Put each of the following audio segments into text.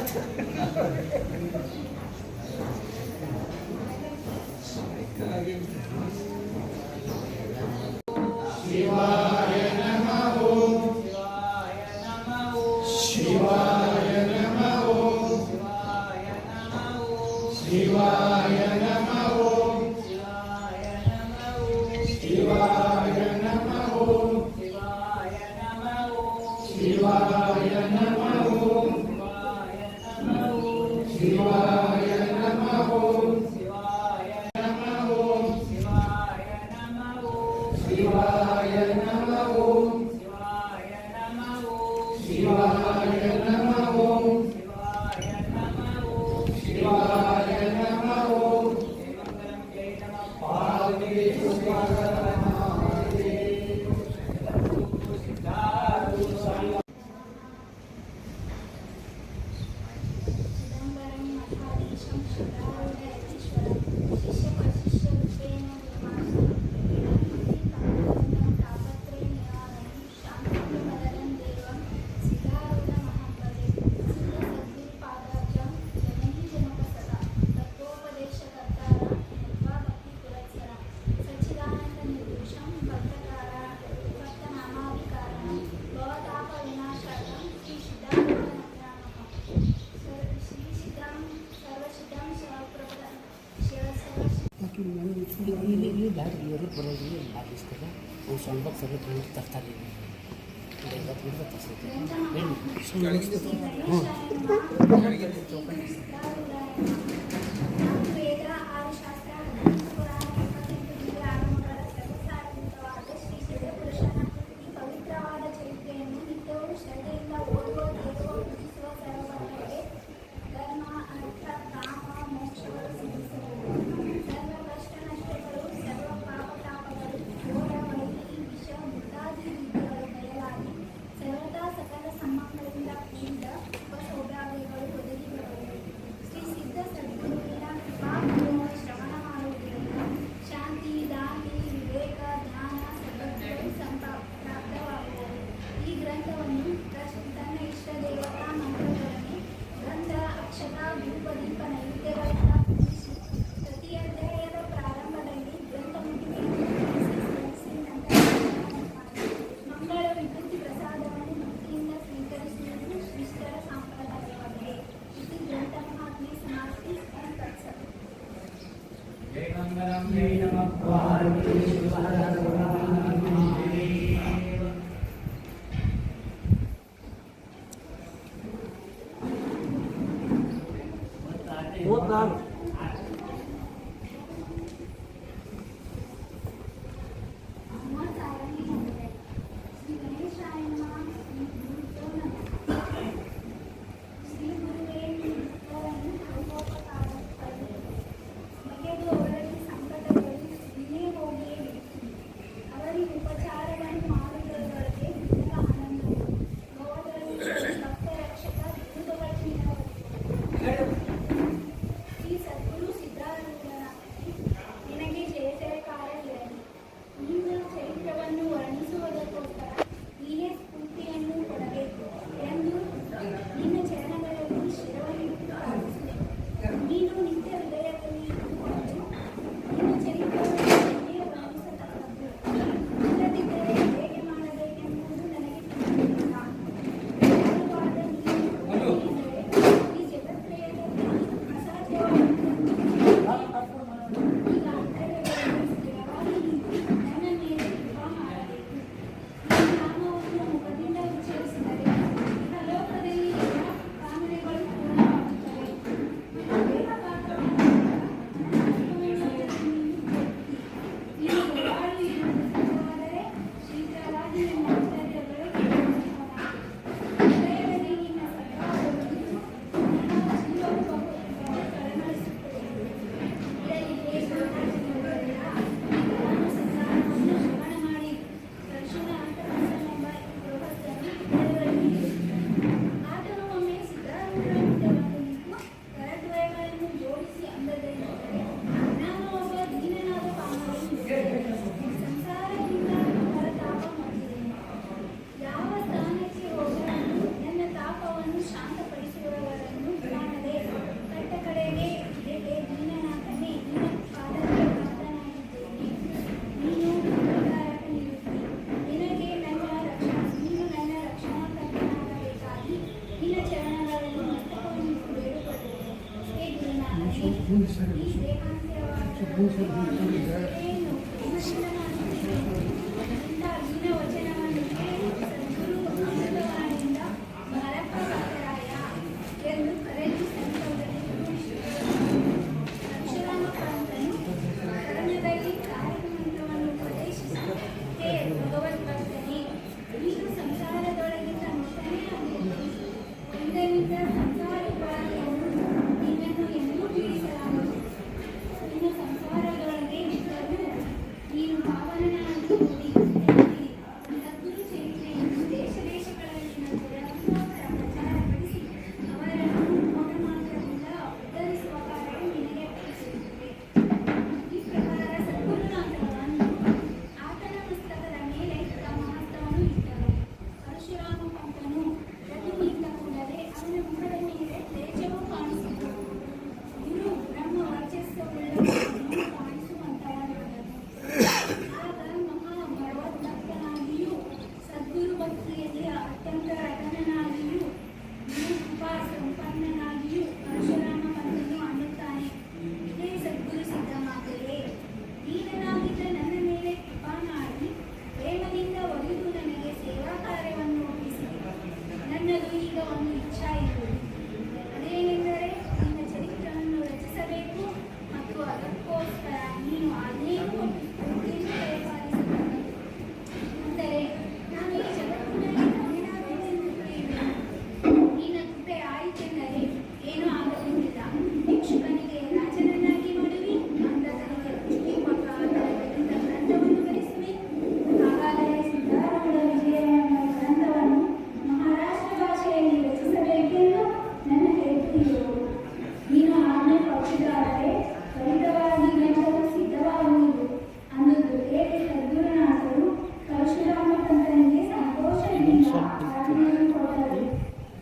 った。相変わらず。ದಾರಿ ಇವರು ಬರೋದು ಇಲ್ಲಿ ದಾರಿ ಇಸ್ತದೆ ಅವ್ನು ಸ್ವಲ್ಪ ಸರಿ ತಂದು ತರ್ತಾರೆ ಐವತ್ತು ತರ್ಸೈತೆ ಏನು Amen.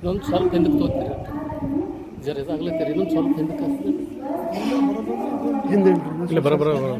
ಇನ್ನೊಂದು ಸ್ವಲ್ಪ ಹಿಂದಕ್ಕೆ ತೋರ್ತೀರಿ ಜರ ತೀರಿ ಇನ್ನೊಂದು ಸ್ವಲ್ಪ ಹಿಂದಕ್ಕೆ ಹಿಂದೆ ಇಲ್ಲ ಬರೋ ಬರೋ ಬರೋ.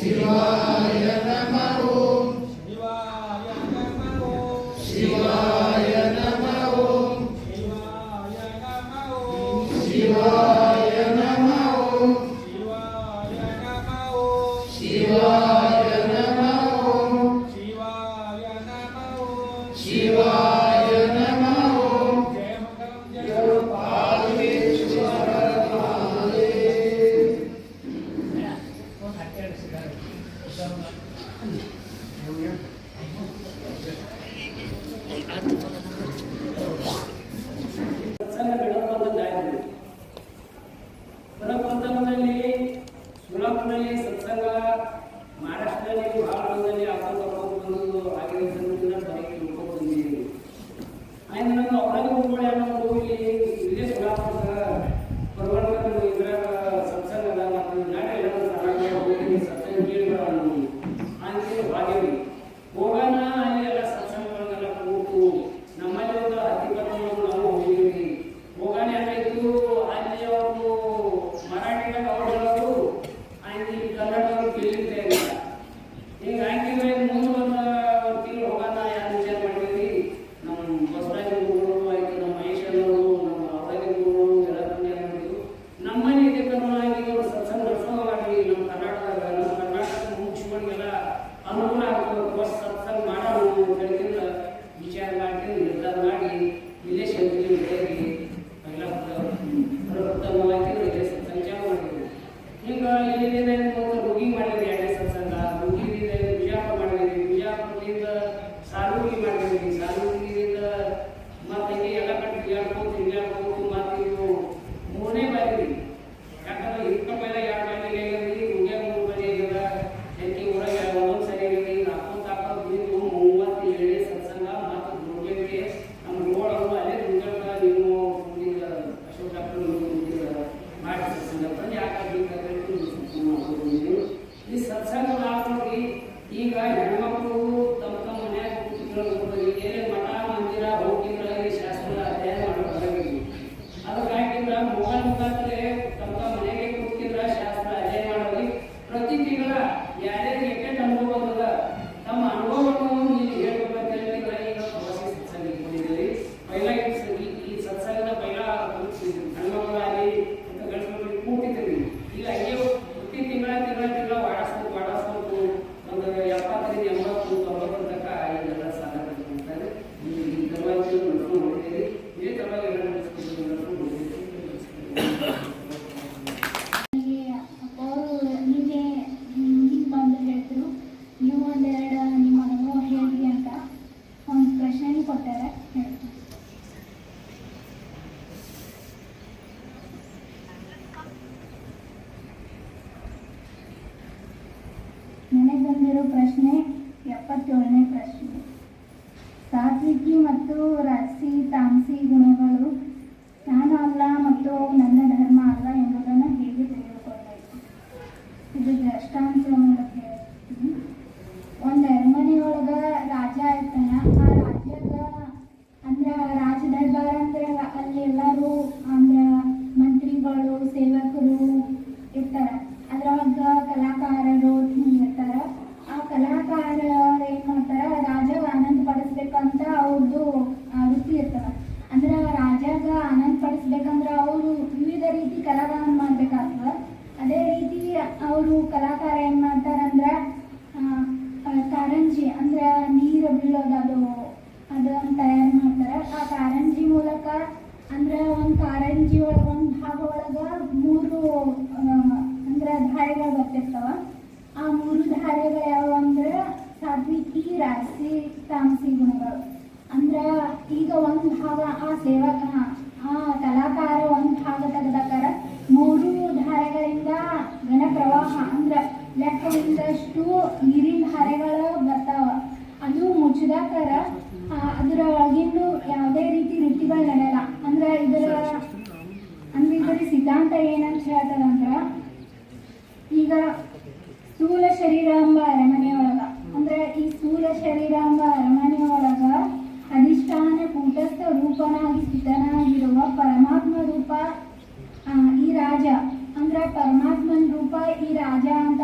Shiva. примерно ಪ್ರತಿಷ್ಠೆ ಆದ ನಂತರ ಈಗ ಸ್ಥೂಲ ಶರೀರಾಂಬ ಅರಮನೆಯೊಳಗ, ಅಂದ್ರೆ ಈ ಸ್ಥೂಲ ಶರೀರಾಂಬ ಅರಮನೆಯೊಳಗ ಅಧಿಷ್ಠಾನ ಕೂಟಸ್ಥ ರೂಪನಾಗಿ ಸ್ಥಿತನಾಗಿರುವ ಪರಮಾತ್ಮ ರೂಪ ಈ ರಾಜ, ಅಂದ್ರೆ ಪರಮಾತ್ಮನ ರೂಪ ಈ ರಾಜ ಅಂತ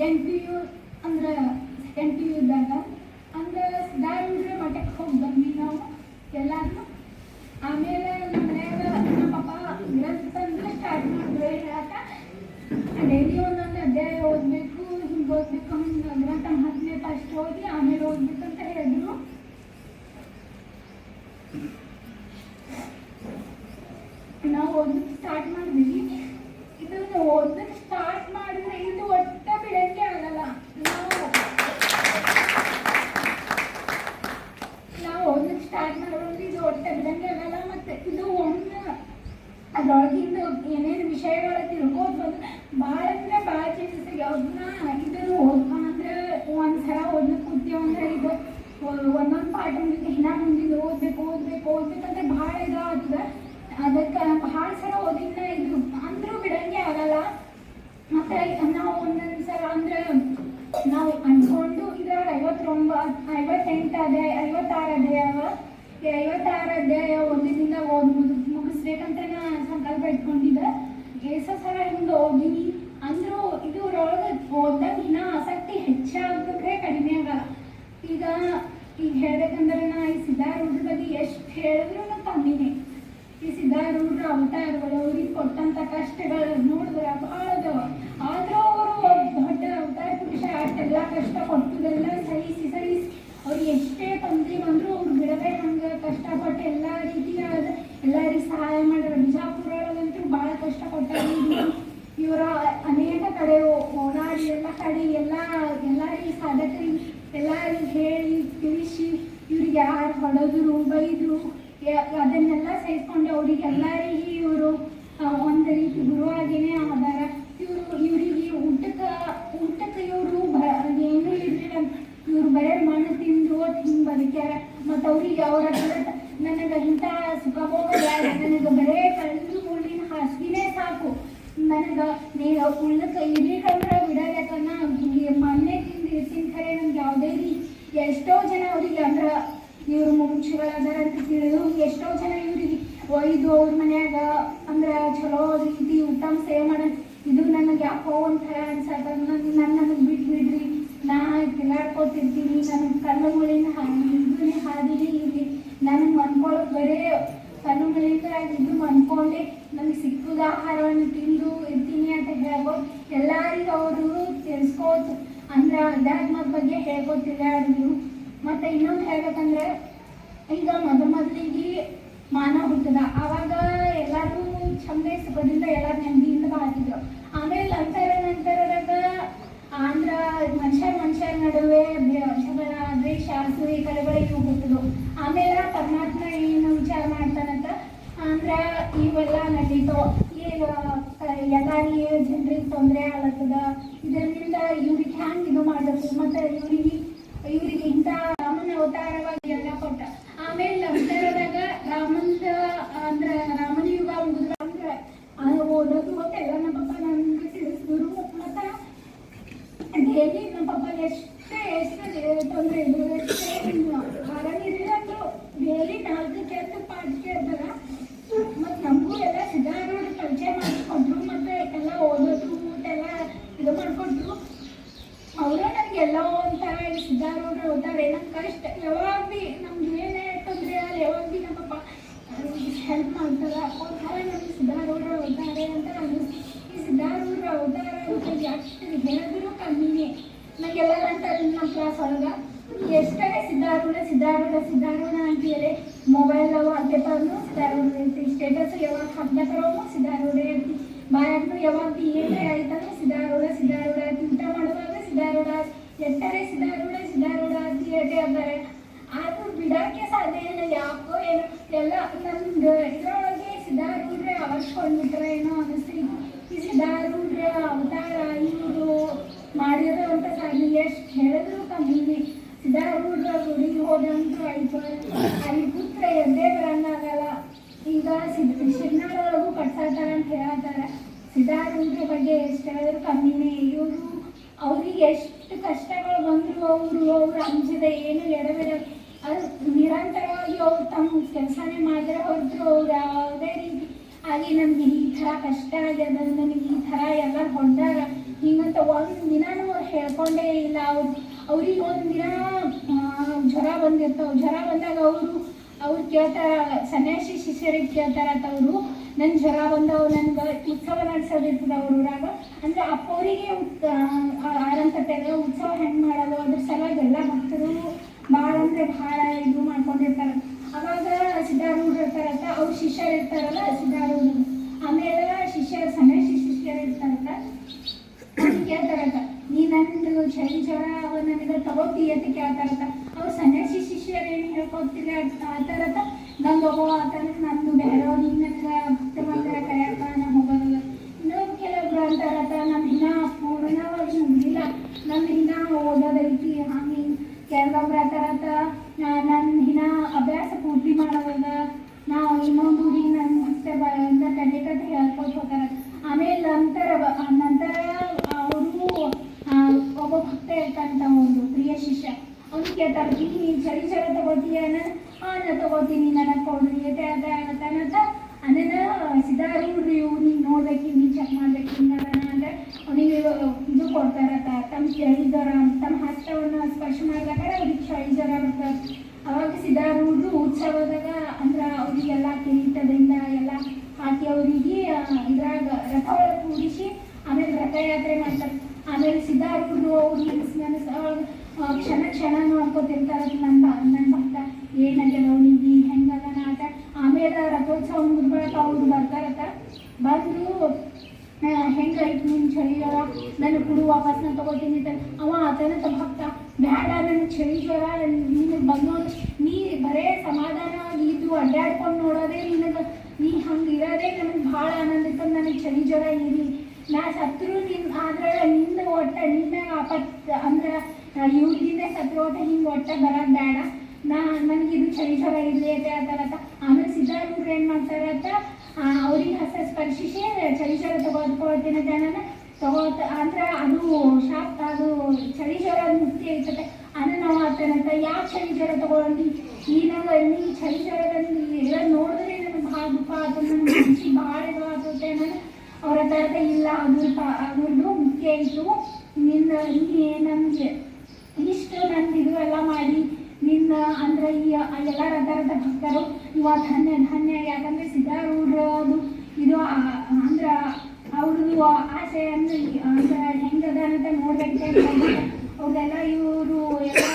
ಸೆಕೆಂಡ್ ಪಿ ಯು ಅಂದ್ರೆ ಸೆಕೆಂಡ್ ಪಿ ಯು ಇದ್ದಾಗ ಒಂದೊಂದು ಪಾಠ ಮುಂದಿದ್ದು ಹಿನ್ನ ಮುಂದಿದ್ದು ಓದ್ಬೇಕು ಓದ್ಬೇಕು ಓದ್ಬೇಕಂದ್ರೆ ಭಾಳ ಇದಾಗ್ತದೆ. ಅದಕ್ಕೆ ಭಾಳ ಸಲ ಓದಿನ ಇದು ಅಂದ್ರೂ ಬಿಡಂಗೆ ಆಗಲ್ಲ. ಮತ್ತೆ ನಾವು ಒಂದೊಂದು ಸಲ ಅಂದ್ರೆ ನಾವು ಅನ್ಕೊಂಡು ಇದ್ರಾಗ ಐವತ್ತೊಂಬತ್ತು ಐವತ್ತೆಂಟು ಅದೇ, ಐವತ್ತಾರು ಅಧ್ಯಾಯ ಐವತ್ತಾರು ಅಧ್ಯಾಯ ಒಂದಿನಿಂದ ಓದ್ ಮುಗಿಸ್ ಮುಗಿಸ್ಬೇಕಂತ ನಾ ಸಂಕಲ್ಪ ಇಟ್ಕೊಂಡಿದ್ದೆ. ಎಷ್ಟೋ ಸಲ ಹಿಂಗೆ ಓದಿನಿ ಅಂದ್ರೂ ಇದ್ರೊಳಗೆ ಓದ್ದಾಗ ಇನ್ನೂ ಆಸಕ್ತಿ ಹೆಚ್ಚಾಗಕ್ಕೆ ಕಡಿಮೆ ಆಗಲ್ಲ. ಈಗ ಈಗ ಹೇಳ್ಬೇಕಂದ್ರೆ ನಾ ಈ ಸಿದ್ಧಾರೂಢ್ರ ಬಗ್ಗೆ ಎಷ್ಟು ಹೇಳಿದ್ರು ಕಮ್ಮಿನೇ ಈ ಸಿದ್ಧಾರೂಢ್ರ, ಅವತಾರಗಳು, ಅವ್ರಿಗೆ ಕೊಟ್ಟಂತ ಕಷ್ಟಗಳು ನೋಡಿದ್ರೆ ಭಾಳ ಆದ್ರೂ ಅವರು ದೊಡ್ಡ ಅವತಾರ ಪುರುಷ, ಅಷ್ಟೆಲ್ಲ ಕಷ್ಟ ಕೊಟ್ಟದೆಲ್ಲ ಸಹಿಸಿ ಸಹಿಸಿ ಅವ್ರು ಎಷ್ಟೇ ತೊಂದರೆ ಬಂದ್ರು ಅವ್ರು ಬಿಡದೆ ಹಂಗ ಕಷ್ಟಪಟ್ಟು ಎಲ್ಲ ರೀತಿಯಾದ ಎಲ್ಲರಿಗೆ ಸಹಾಯ ಮಾಡ್ಯಾರ ಬಿಜಾಪುರ ಒಳಗಂತೂ ಭಾಳ ಕಷ್ಟ ಕೊಟ್ಟಾರ ಇವರ ಅನೇಕ ಕಡೆ ಓಡಾಡಿ ಎಲ್ಲ ಕಡೆ ಎಲ್ಲ ಎಲ್ಲರಿಗೆ ಸಾಧಕರಿಗೆ ಎಲ್ಲರಿಗೆ ಹೇಳಿ ತಿಳಿಸಿ ಇವ್ರಿಗೆ ಯಾರು ಹೊಡೆದ್ರು ಬೈದ್ರು ಅದನ್ನೆಲ್ಲ ಸಹಿಸ್ಕೊಂಡು ಅವ್ರಿಗೆಲ್ಲರಿಗೂ ಇವರು ಒಂದು ರೀತಿ ಗುರುವಾಗಿನೇ ಆದಾರ ಇವರು ಇವರಿಗೆ ಊಟಕ್ಕೆ ಊಟಕ್ಕೆ ಇವರು ಬ ಏನೂ ಇರಲಿಲ್ಲ ಇವ್ರು ಬರೇ ಮಣ್ಣು ತಿಂದು ಹಿಂಗೆ ಬದುಕ್ಯಾರ ಮತ್ತು ಅವ್ರಿಗೆ ಅವರ ನನಗೆ ಇಂಥ ಸುಖ ಭೋಗ ಬ್ಯಾಡ ನನಗೆ ಬರೇ ಕಳ್ಳು ಮುಳ್ಳಿನ ಹಾಸಿಗೆನೇ ಸಾಕು ನನಗೆ ನೀವು ಉಳ್ಳಕ್ಕೆ ಇರ್ಲಿಕ್ಕಂದ್ರೆ ಬಿಡಬೇಕನ್ನ ಮಣ್ಣೆ ತಿಂದು ಇರ್ತೀನಿ ಖರೆ ನಮ್ಗೆ ಯಾವುದೇ ರೀತಿ ಎಷ್ಟೋ ಜನ ಅವರಿಗೆ ಅಂದ್ರೆ ಇವ್ರು ಮುಂಚೆಗಳದಾರ ಅಂತ ತಿಳಿದು ಎಷ್ಟೋ ಜನ ಇವ್ರಿಗೆ ಒಯ್ದು ಅವ್ರ ಮನ್ಯಾಗ ಅಂದ್ರೆ ಚಲೋ ರೀತಿ ಊಟ ಸೇವೆ ಮಾಡ ಇದು ನನಗೆ ಯಾಕೋ ಒಂಥರ ಅನ್ಸತ್ತ ನನ್ನ ನನಗೆ ಬಿಟ್ಟು ಬಿಡ್ರಿ ನಾ ತಿರ್ಗಾಡ್ಕೊತಿರ್ತೀನಿ ನನಗೆ ಕಣ್ಣು ಮುಳಿನ ಇದನ್ನೇ ಹಾದಿನೇ ಇರಲಿ ನನಗೆ ಮನ್ಕೊಳಕ್ ಬರೇ ಕಣ್ಣು ಮುಳಿತರಾಗಿ ಇದು ಅನ್ಕೊಂಡೆ ನನಗೆ ಸಿಕ್ಕದ ಆಹಾರವನ್ನು ತಿಂದು ಇರ್ತೀನಿ ಅಂತ ಹೇಳ್ಬೋದು. ಎಲ್ಲರಿಗೂ ಅವರು ತಿಳಿಸ್ಕೋತ ಅಂದ್ರೆ ಧರ್ಮ ಬಗ್ಗೆ ಹೇಳ್ಕೊತಿಲ್ಲ ಅವರು ಮತ್ತು ಇನ್ನೊಂದು ಹೇಳ್ಬೇಕಂದ್ರೆ, ಈಗ ಮೊದಲು ಮೊದಲಿಗೆ ಮಾನವ ಹುಟ್ಟದ. ಆವಾಗ ಎಲ್ಲರೂ ಚಂದ ಸುಖದಿಂದ ಎಲ್ಲರೂ ನೆಮ್ಮದಿಯಿಂದ ಬಾಳ್ತಿದ್ರು. ಆಮೇಲೆ ನಂತರ ನಂತರದಾಗ ಆಂಧ್ರ ಮನುಷ್ಯ ಮನುಷ್ಯರ ನಡುವೆ ಶಬಲ ದ್ವೇಷ, ಅಸೂಯೆ ಕಲೆಗಳು ಇವು ಆಮೇಲೆ ಪರಮಾತ್ಮ ಏನು ವಿಚಾರ ಮಾಡ್ತಾನಂತ ಅಂದ್ರೆ ಇವೆಲ್ಲ ನಡೀತು. ಎಲ್ಲಾರಿ ಜನರಿಗೆ ತೊಂದರೆ ಆಗ್ಲತ್ತದ? ಇದರಿಂದ ಇವ್ರಿಗೆ ಹ್ಯಾಂಗೆ ಇದು ಮಾಡಬೇಕು? ಮತ್ತೆ ಇವ್ರಿಗೆ ಇವ್ರಿಗೆ ಇಂಥ ರಾಮನ ಅವತಾರವಾಗಿ ಎಲ್ಲ ಕೊಟ್ಟ. ಆಮೇಲೆ ಅವತಾರದಾಗ ರಾಮಂದ ಅಂದ್ರ ರಾಮನ ಯುಗ ಮುಗಿದ್ರ ಅಂದ್ರ ಓದೋದು ಎಲ್ಲ ನಮ್ಮ ಪಪ್ಪ ನನ್ಗೆ ತಿಳಿಸಿದ್ರು. ಮತ್ತ ದೇವಿ ಅಲ್ಲಿ ಕೂತ್ರೆ ಎದ್ದೇ ಬರಂಗಾಗಲ್ಲ ಈಗ ಶಿರ್ನಾಳೊಳಗೂ ಕಟ್ಸಾತಾರ ಅಂತ ಹೇಳತ್ತಾರ ಸಿದ್ಧಾರೂಢ್ರ ಬಗ್ಗೆ ಎಷ್ಟು ಹೇಳಿದ್ರು ಕಮ್ಮಿನೇ ಇವರು ಅವ್ರಿಗೆ ಎಷ್ಟು ಕಷ್ಟಗಳು ಬಂದ್ರು ಅವರು, ಅವ್ರು ಏನು ಎಡಬಿಡ ಅದು ನಿರಂತರವಾಗಿ ಅವ್ರು ತಮ್ಮ ಕೆಲಸನೇ ಮಾಡಿದ್ರೆ ಹೊರತು ಅವ್ರು ಯಾವುದೇ ರೀತಿ ಆಗಿ ನಮ್ಗೆ ಈ ಥರ ಕಷ್ಟ ಆಗ್ಯದ ಈ ಥರ ಎಲ್ಲ ಹೊಂದಾರ ಹಿಂಗಂತ ಒಂದು ದಿನಾನೂ ಅವ್ರು ಹೇಳ್ಕೊಂಡೇ ಇಲ್ಲ. ಅವ್ರು ಅವ್ರಿಗೆ ಹೋದಿರ ಜ್ವರ ಬಂದಿರ್ತಾವೆ ಜ್ವರ ಬಂದಾಗ ಅವರು, ಅವ್ರು ಕೇಳ್ತಾರ ಸನ್ಯಾಸಿ ಶಿಷ್ಯರಿಗೆ ಕೇಳ್ತಾರತ್ತ ಅವರು ನನ್ನ ಜ್ವರ ಬಂದವು, ನನ್ಗೆ ಉತ್ಸವ ನಡೆಸೋದಿರ್ತದೆ ಅವ್ರ ಊರಾಗ. ಅಂದ್ರೆ ಅಪ್ಪವರಿಗೆ ಆರಂಭತೆಗೆ ಉತ್ಸವ ಹೆಂಗೆ ಮಾಡೋದು, ಅದ್ರ ಸಲುವಾಗಿ ಎಲ್ಲ ಭಕ್ತರು ಭಾಳ ಅಂದ್ರೆ ಭಾಳ ಇದು ಮಾಡ್ಕೊಂಡಿರ್ತಾರೆ. ಅವಾಗ ಸಿದ್ಧಾರೂಢ ಇರ್ತಾರತ್ತ ಅವ್ರ ಶಿಷ್ಯರು ಇರ್ತಾರಲ್ಲ ಸಿದ್ಧಾರೂಢ ಆಮೇಲೆ ಶಿಷ್ಯ, ಸನ್ಯಾಸಿ ಶಿಷ್ಯರು ಇರ್ತಾರತ್ತ ಕೇಳ್ತಾರತ್ತ ನೀ ನಂದು ಚಳಿ ಜ್ವರ ಅವ ನನಗೆ ತಗೋತಿ ಅಂತ ಕೇಳ್ತಾರತ್ತ ಅವ್ರು ಸನ್ಯಾಸಿ ಶಿಷ್ಯರು ಏನು ಹೇಳ್ಕೊತಿಲ್ಲ ಆತಾರತ್ತ ನಂದು ಒಬ್ಬ ಆತನ ನಂದು ಬೇರೆಯವ್ರು ನೀನು ನನಗೆ ಭಕ್ತ ಮಂದಿರ ಕರೆಯಕ್ಕ ನಾ ಹೋಗೋದಿಲ್ಲ ಇನ್ನೊಂದು ಕೆಲವೊಬ್ರು ಅಂತಾರತ್ತ ನಾನು ಇನ್ನ ಪೂರ್ಣವಾಗಿ ಮುಗಿದಿಲ್ಲ ನನ್ನ ಇನ್ನ ಓದೋದೈತಿ ಹಂಗೆ ಕೆಲವೊಬ್ರು ಅಂತಾರತ್ತ ನನ್ನ ಇನ್ನ ಅಭ್ಯಾಸ ಪೂರ್ತಿ ಮಾಡೋದ ನಾವು ಇನ್ನೊಂದು ಊರಿಗೆ ನನ್ನ ಮತ್ತೆ ಬಂದ ಕಲಿಕತೆ ಹೇಳ್ಕೊತ ಹೋಗ್ತಾರ ಆಮೇಲೆ ನಂತರ ಬ- ಆ ನಂತರ ಅವರು ಒಬ್ಬ ಭಕ್ತ ಇರ್ತಾರಂತ ಒಂದು ಪ್ರಿಯ ಶಿಷ್ಯ ಅವ್ನು ಕೇಳ್ತಾರೆ ನೀ ಚಳಿ ಜ್ವರ ತಗೋತೀಯನ ಹಾಂ ನಾ ತಗೋತೀನಿ ನನಗೆ ಕೊಡ್ರಿ ಅಂತ ಹೇಳ್ತಾನಂತ ಅದನ್ನ ಸಿದ್ಧಾರೂಢ್ರಿ ನೀನು ನೋಡ್ಬೇಕು ನೀನು ಚೆಕ್ ಮಾಡ್ಬೇಕು ಹಿಂಗದನ ಅಂದ್ರೆ ಅವನಿಗೆ ಇದು ಕೊಡ್ತಾರತ್ತ ತಮ್ಮ ಚಳಿ ಜ್ವರ ತಮ್ಮ ಹಸ್ತವನ್ನು ಸ್ಪರ್ಶ ಮಾಡ್ಬೇಕಾದ್ರೆ ಅವ್ರಿಗೆ ಚಳಿ ಜ್ವರ ಬರ್ತದೆ ಅವಾಗ ಸಿದ್ಧಾರೂಢರು ಉತ್ಸವದಾಗ ಅಂದ್ರೆ ಅವರಿಗೆಲ್ಲ ಕಿರೀಟದಿಂದ ಎಲ್ಲ ಹಾಕಿ ಅವರಿಗೆ ಇದ್ರಾಗ ರಥ ಒಳಗೆ ಕೂಡಿಸಿ ಆಮೇಲೆ ರಥಯಾತ್ರೆ ಮಾಡ್ತಾರೆ ಸಿದ್ಧಾರೂಢರು ಅವ್ರು ಕ್ಷಣ ಕ್ಷಣ ನೋಡ್ಕೊತಿರ್ತಾರೆ ನನ್ನ ನನ್ನ ಭಕ್ತ ಏನಾಗ್ಯದ ಅವನಿಗೆ ಹೆಂಗದನ ಆಟ ಆಮೇಲೆ ರಥೋತ್ಸವ ಮುಗಿದ್ಬಳಕ ಅವ್ರು ಬರ್ತಾರತ್ತ ಬಂದು ಹೆಂಗೈತಿ ನಿನ್ನ ಚಳಿ ಜ್ವರ ನನ್ನ ಕುಡು ವಾಪಸ್ ನಾನು ತಗೋತೀನಿ ಅಂತ ಅವ ಆತನ ಭಕ್ತ ಬೇಡ ನನ್ನ ಚಳಿ ಜ್ವರ ನೀನು ಬಂದೋದು ನೀ ಬರೇ ಸಮಾಧಾನವಾಗಿ ಇದ್ದು ಅಡ್ಡಾಡ್ಕೊಂಡು ನೋಡೋದೇ ನಿನಗೆ ನೀ ಹಂಗೆ ಇರೋದೇ ನನಗೆ ಭಾಳ ಆನಂದ ಇತ್ತು ನನಗೆ ಚಳಿ ಜ್ವರ ಇರಲಿ ನಾ ಸತ್ರು ನಿನ್ ಆದ್ರೆ ನಿಂದ ಒಟ್ಟ ನಿನ್ನ ಆಪತ್ ಅಂದ್ರೆ ಇವ್ರಿಂದ ಸತ್ರು ಒಟ್ಟ ಹಿಂಗೆ ಒಟ್ಟ ಬರೋದು ಬೇಡ ನಾ ನನಗೆ ಇದು ಚಳಿ ಜ್ವರ ಇರಲಿ ಅಂತ ಹೇಳ್ತಾರತ್ತ ಆಮೇಲೆ ಸಿದ್ಧಾರೂಢರು ಏನು ಮಾಡ್ತಾರತ್ತ ಅವ್ರಿಗೆ ಹಸ ಸ್ಪರ್ಶಿಸಿ ಚಳಿ ಜ್ವರ ತಗೋದ್ಕೊಳ್ತೀನಿ ಜನನ ತಗೋತ ಅಂದ್ರೆ ಅದು ಶಾಪ್ ಅದು ಚಳಿ ಜ್ವರ ಅದು ಮುಕ್ತಿ ಇರ್ತದೆ ಅದನ್ನ ನಾವು ಆಗ್ತಾನಂತ ಯಾಕೆ ಚಳಿ ಜ್ವರ ತಗೊಳ್ಳಿ ಈ ನಾವು ನೀ ಚಳಿ ಜ್ವರದಲ್ಲಿ ಎಲ್ಲ ನೋಡಿದ್ರೆ ನನಗೆ ಭಾಳ ದುಃಖ ಆಯ್ತು ನನ್ನ ಮನ್ಸಿಗೆ ಭಾಳ ಇದು ಆಗುತ್ತೆ ನಾನು ಹತ್ರ ಇಲ್ಲ ಅದು ಅದ್ರದ್ದು ಮುಖ್ಯ ಇತ್ತು ನಿನ್ನ ನೀ ನಮಗೆ ಇಷ್ಟು ನಂದು ಇದು ಎಲ್ಲ ಮಾಡಿ ನಿನ್ನ ಅಂದ್ರೆ ಈ ಎಲ್ಲ ರಥರದ ಭಕ್ತರು ಇವ ಧನ್ಯ ಧನ್ಯ ಯಾಕಂದ್ರೆ ಸಿದ್ಧಾರೂಢರದು ಇದು ಅಂದ್ರೆ ಅವ್ರದ್ದು ಆಸೆ ಅಂದ್ರೆ ಅಂದ್ರೆ ಹೆಂಗದ ಅಂತ ನೋಡ್ಬೇಕು ಅವ್ರೆಲ್ಲ ಇವರು ಎಲ್ಲ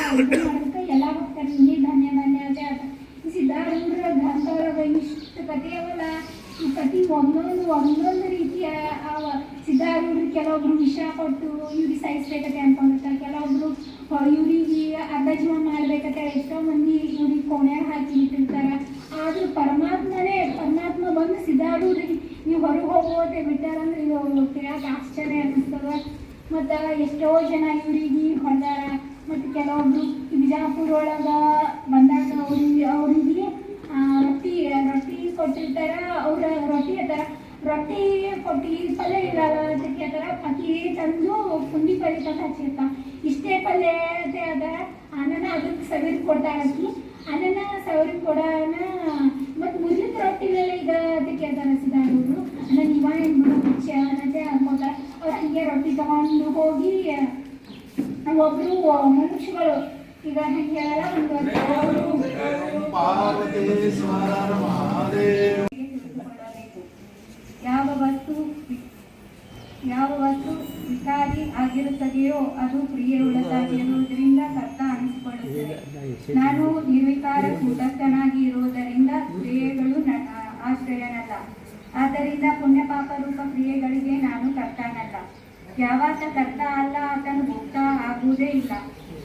ಎಲ್ಲ ಭಕ್ತರಿಗೆ ಧನ್ಯ ಧನ್ಯ ಅಂತ ಸಿದ್ಧಾರೂಢರ ಗ್ರಂಥದೊಳಗೆ ಇಷ್ಟು ಕಥೆಯವಲ್ಲ ಈ ಕಥೆ ಒಂದೊಂದು ಒಂದೊಂದು ರೀತಿಯ ಅವ ಸಿದ್ಧಾರೂಢರು ಕೆಲವೊಬ್ರು ವಿಷ ಕೊಟ್ಟು ಇವ್ರಿಗೆ ಸಹಿಸ್ಬೇಕತೆ ಅನ್ಕೊಂಡಿರ್ತಾರೆ ಕೆಲವೊಬ್ರು ಇವ್ರಿಗೆ ಅರ್ಧ ಜೀವ ಮಾಡ್ಬೇಕತೆ ಎಷ್ಟೋ ಮಂದಿ ಇವ್ರಿಗೆ ಕೋಣೆ ಹಾಕಿ ಇಟ್ಟಿರ್ತಾರೆ. ಆದ್ರೂ ಪರಮಾತ್ಮನೇ, ಪರಮಾತ್ಮ ಬಂದು ಸಿದ್ಧಾರೂಢರಿಗೆ ನೀವು ಹೊರಗೆ ಹೋಗೋತೆ ಬಿಟ್ಟಾರಂದ್ರೆ ಇದು ಕೇಳಕ್ಕೆ ಆಶ್ಚರ್ಯ ಅನ್ನಿಸ್ತದೆ ಮತ್ತು ಎಷ್ಟೋ ಜನ ಇವ್ರಿಗೆ ಹೊಂದಾರ ಮತ್ತು ಕೆಲವೊಬ್ರು ಬಿಜಾಪುರ ಒಳಗೆ ಬಂದಾಗ ಅವ್ರಿಗೆ, ಅವರಿಗೆ ರೊಟ್ಟಿ ರೊಟ್ಟಿ ಕೊಟ್ಟಿರ್ತಾರ, ಅವ್ರ ರೊಟ್ಟಿ ಹತ್ತಾರ ರೊಟ್ಟಿ ಕೊಟ್ಟು ಈ ಪಲ್ಯ ಇರಲ್ಲ ಅದಕ್ಕೆ ಅಕ್ಕಿ ತಂದು ಪುಂಡಿ ಪಲ್ಯ ತಂದು ಹಚ್ಚಿರ್ತಾರ ಇಷ್ಟೇ ಪಲ್ಯ ಅದ ಅನ್ನ ಅದಕ್ಕೆ ಸವಿದು ಕೊಡ್ತಾ ಅಕ್ಕಿ ಅದನ್ನ ಸವಿರ್ ಕೊಡೋಣ ಮತ್ತು ರೊಟ್ಟಿ ರೊಟ್ಟಿಲೆಲ್ಲ ಈಗ ಅದಕ್ಕೆ ಕೇಳ್ತಾರೆ ಸಿದ್ಧಾರೂಢರು ಅನ್ನ ಇವ ಏನು ಮಾಡೋದು? ಹುಚ್ಚ ಅನ್ನತ್ತೆ ಅನ್ಕೋತಾರ ಅವ್ರು ಹಂಗೆ ರೊಟ್ಟಿ ತಗೊಂಡು ಹೋಗಿ, ಒಬ್ರು ಮನುಷ್ಯಗಳು. ಈಗ ಹೆಂಗೆ ಒಂದು ಯಾವ ವಸ್ತು ಯಾವ ವಸ್ತು ವಿಕಾರಿ ಆಗಿರುತ್ತದೆಯೋ ಅದು ಕ್ರಿಯೆಯುಳ್ಳದಾಗಿರುವುದರಿಂದ ಕರ್ತ ಅನಿಸಿಕೊಳ್ಳುತ್ತದೆ. ನಾನು ನಿರ್ವಿಕಾರ ಕೂಟಸ್ಥನಾಗಿ ಇರುವುದರಿಂದ ಕ್ರಿಯೆಗಳು ನ- ಆಶ್ರಯನಲ್ಲ. ಆದ್ದರಿಂದ ಪುಣ್ಯ ಪಾಪ ರೂಪ ಕ್ರಿಯೆಗಳಿಗೆ ನಾನು ಕರ್ತನಲ್ಲ. ಯಾವಾತ ಕರ್ತ ಅಲ್ಲ ಆತನು ಭೋಕ್ತ ಆಗುವುದೇ ಇಲ್ಲ.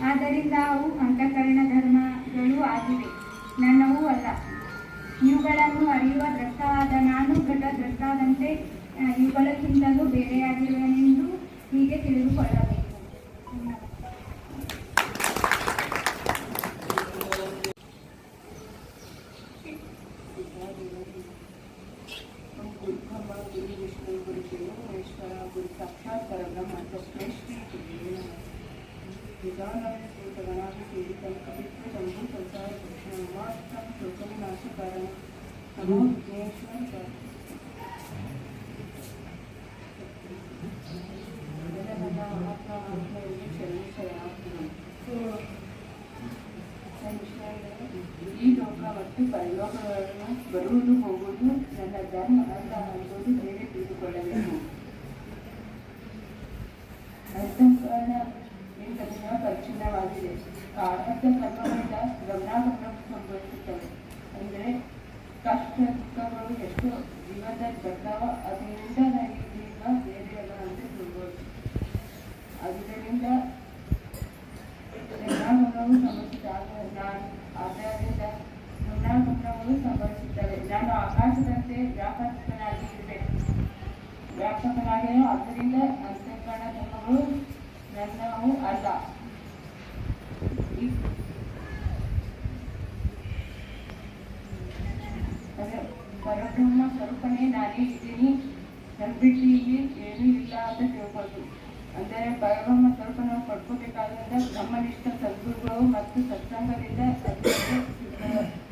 ಆದ್ದರಿಂದ ಅವು ಅಂತಃಕರಣ ಧರ್ಮಗಳು ಆಗಿವೆ. ನನ್ನವೂ ಅಲ್ಲ. ಇವುಗಳನ್ನು ಅರಿಯುವ ದ್ರಷ್ಟವಾದ ನಾನು ದ್ರಷ್ಟಾದಂತೆ ಆ, ಇವುಗಳಕ್ಕಿಂತಲೂ ಬೇರೆಯಾಗಿರುವೆನೆಂದು ಹೀಗೆ ತಿಳಿದುಕೊಳ್ಳಬೇಕು. 啊。